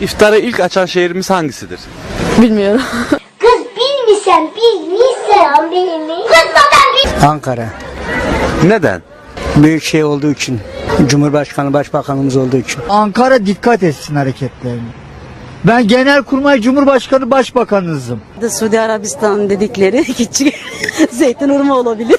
İftarı ilk açan şehrimiz hangisidir? Bilmiyorum. Kız bilmişsen bilmişsen bilmiş. Kız zaten bil. Ankara. Neden? Büyük şey olduğu için. Cumhurbaşkanı, başbakanımız olduğu için. Ankara dikkat etsin hareketlerine. Ben Genelkurmay Cumhurbaşkanı Başbakanınızım. Suudi Arabistan dedikleri küçük zeytin hurma olabilir.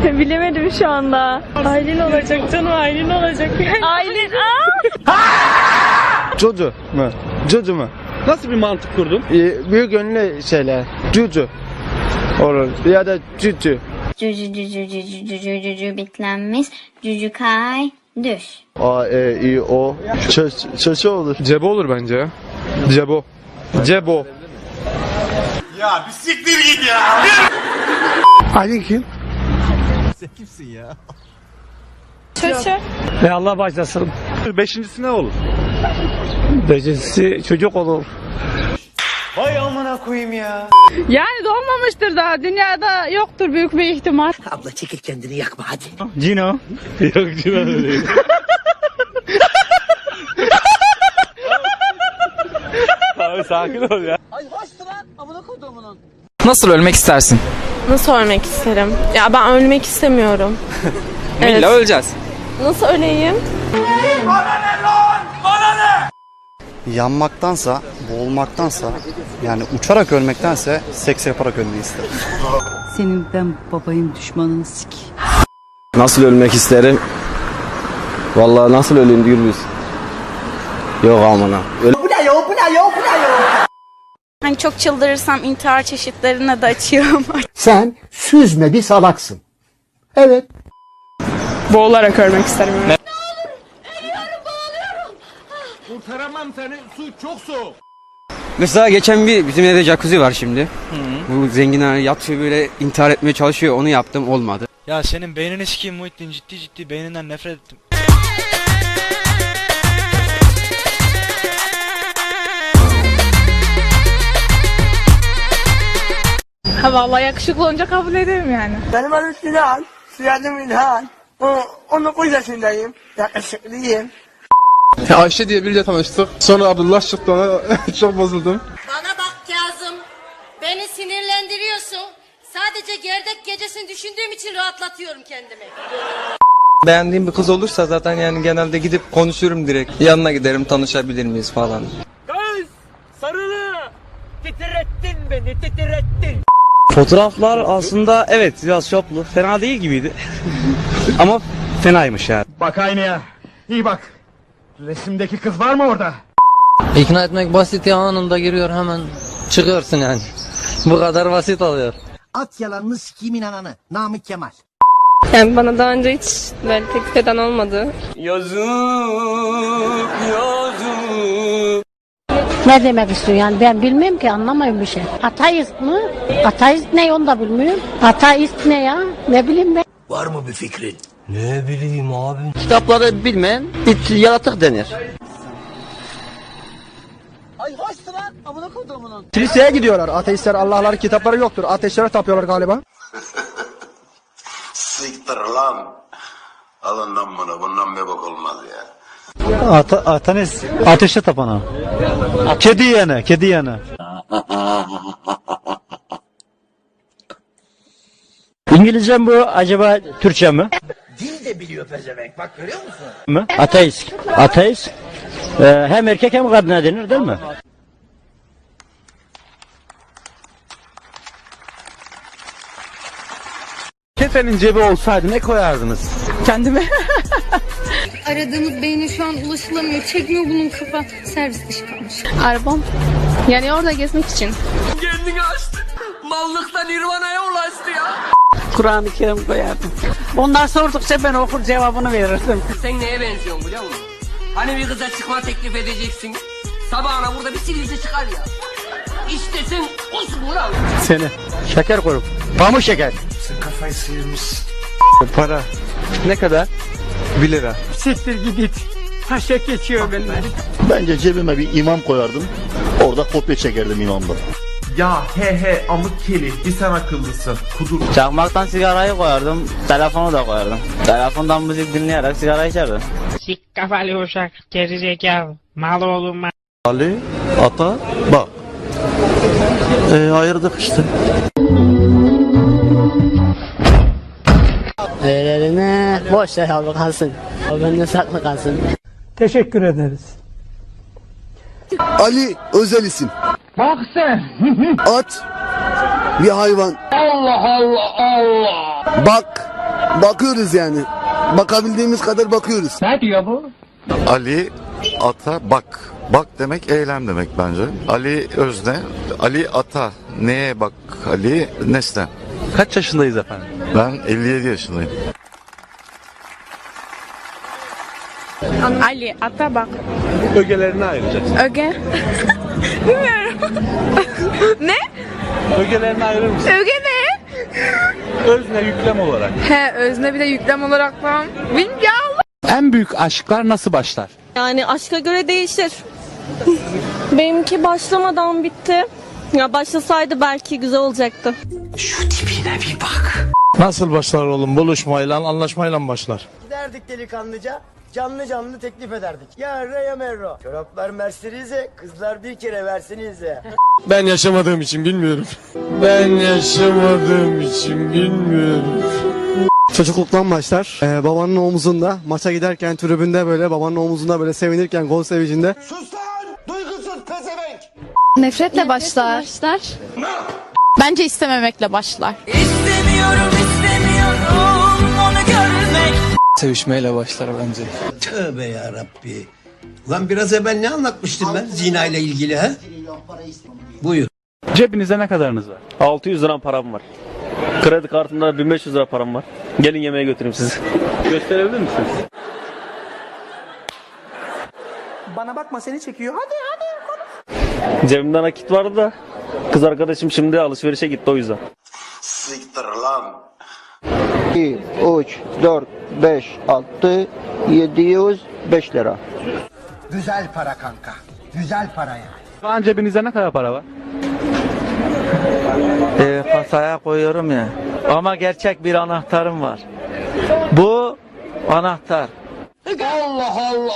Bilemedim şu anda. Aylin olacak canım Aylin olacak. Aylin aa! Cucu mu? Cucu mu? Nasıl bir mantık kurdun? Ee, büyük ünlü şeyler. Cucu. Olur. Ya da cücü. Cücü cücü cücü cücü cücü bitlenmiş. Cücü kay düş. A, E, I, O. Çö, çöçü olur. Cebo olur bence ya. Cebo. Cebo. Ali kim? Çöçü. Ve Allah başlasın. Beşincisi ne olur? Becerisi çocuk olur. Yani doğmamıştır daha. Dünyada yoktur büyük bir ihtimal. Cino. Yok Cino değil. Abi sakin ol ya. Nasıl ölmek istersin? Nasıl ölmek isterim? Ya ben ölmek istemiyorum. İlla öleceğiz. Nasıl öleyim? Yanmaktansa, boğulmaktansa, yani uçarak ölmektense seks yaparak ölmeyi isterim. Senin ben babayım düşmanını sik. Nasıl ölmek isterim? Vallahi nasıl öleyim Gürbüz? Yok amına. Öyle Hani çok çıldırırsam intihar çeşitlerine de açıyorum. Sen süzme bir salaksın. Evet. Boğularak ölmek isterim. Mesela geçen bir bizim evde jacuzzi var şimdi. Bu zenginler yatıyor böyle intihar etmeye çalışıyor. Onu yaptım olmadı. Ya senin beynini sikeyim Muhittin ciddi ciddi beyninden nefret ettim. Ha vallahi yakışıklı olunca kabul ederim yani. Benim adım Sinan. Soyadım İlhan. O, 19 yaşındayım. Yakışıklıyım. Ayşe diye biriyle tanıştık. Sonra Abdullah çıktı ona çok bozuldum. Bana bak Kazım. Beni sinirlendiriyorsun. Sadece gerdek gecesini düşündüğüm için rahatlatıyorum kendimi. Beğendiğim bir kız olursa zaten yani genelde gidip konuşurum direkt. Yanına giderim tanışabilir miyiz falan. Fotoğraflar aslında evet biraz şoplu. Fena değil gibiydi. Ama fenaymış yani. Bak aynaya. İyi bak. Resimdeki kız var mı orada? İkna etmek basit ya anında giriyor hemen çıkıyorsun yani. Bu kadar basit oluyor. At yalanını sikimin ananı. Namık Kemal. Yani bana daha önce hiç böyle teklif eden olmadı. Ne demek istiyor yani ben bilmiyorum ki anlamayın bir şey. Ateist mı? Ateist ne onu da bilmiyorum. Ateist ne ya? Ne bileyim ben. Kitapları bilmeyen bir yaratık denir. Kiliseye gidiyorlar. Ateistler Allah'ları kitapları yoktur. Ateşlere tapıyorlar galiba. Siktir lan. Alın lan bunu. Bundan bir bak olmaz ya. Ata, atanes, ateşe tapana. Kedi yene, kedi yene. İngilizce bu acaba Türkçe mi? Dil de biliyor pezevenk bak görüyor musun? Ateist. Ateist. Ee, hem erkek hem kadına denir değil mi? Kefenin cebi olsaydı ne koyardınız? Kendime. Aradığımız beyne şu an ulaşılamıyor. Çekmiyor bunun kafa. Servis dışı kalmış. Arabam. Yani orada gezmek için. Kur'an-ı Kerim koyardım. Bunlar sordukça ben okur cevabını verirdim. Sen neye benziyorsun biliyor musun? Hani bir kıza çıkma teklif edeceksin. Sabahına burada bir sivilce çıkar ya. İşte sen olsun ulan. Seni. Şeker koyup. Pamuk şeker. Para. Ne kadar? 1 lira. Siktir git. Taşa geçiyor benimle. Bence cebime bir imam koyardım. Orada kopya çekerdim imamdan. Ya he he amık keli bir sen akıllısın. Kudur. Çakmaktan sigarayı koyardım. Telefonu da koyardım. Telefondan müzik dinleyerek sigara içerdim. Sik kafalı uşak. Geri zekalı. Mal oğlum Ali, ata, bak. E, ayırdık işte. Ellerine boş ver abi kalsın. O bende saklı kalsın. Teşekkür ederiz. Ali özel isim. Bak sen. At bir hayvan. Allah Allah Allah. Bak. Bakıyoruz yani. Bakabildiğimiz kadar bakıyoruz. Ne diyor bu? Ali ata bak. Bak demek eylem demek bence. Ali özne. Ali ata. Neye bak Ali? Nesne. Kaç yaşındayız efendim? Ben 57 yaşındayım. Ali ata bak. Ögelerini ayıracaksın. Öge. Bilmiyorum. ne? Ögelerini ayırır mısın? Öge ne? Özne yüklem olarak. He özne bir de yüklem olarak falan. Bilmiyorum ya Allah. En büyük aşklar nasıl başlar? Yani aşka göre değişir. Benimki başlamadan bitti. Ya başlasaydı belki güzel olacaktı. Nasıl başlar oğlum? Buluşmayla, anlaşmayla başlar. Giderdik delikanlıca. Canlı canlı teklif ederdik. Ya re ya merro. Çoraplar mersenize, kızlar bir kere versenize. Ben yaşamadığım için bilmiyorum. Ben yaşamadığım için bilmiyorum. Çocukluktan başlar. Ee, babanın omuzunda maça giderken tribünde böyle babanın omuzunda böyle sevinirken gol sevincinde. Nefretle başlar. Bence istememekle başlar. Sevişmeyle başlar bence. Tövbe ya Rabbi. Lan biraz evvel ne anlatmıştım ben zina ile ilgili ha? Buyur. Cebinizde ne kadarınız var? 600 lira param var. Kredi kartımda 1500 lira param var. Gelin yemeğe götüreyim sizi. Gösterebilir misiniz? Bana bakma seni çekiyor. Hadi hadi. Cebimde nakit vardı da kız arkadaşım şimdi alışverişe gitti o yüzden. 2, 3, 4, 5, 6, 705 lira. Güzel para kanka. Güzel para ya. Şu an cebinizde ne kadar para var? Ee, kasaya koyuyorum ya. Ama gerçek bir anahtarım var. Bu anahtar. Allah Allah.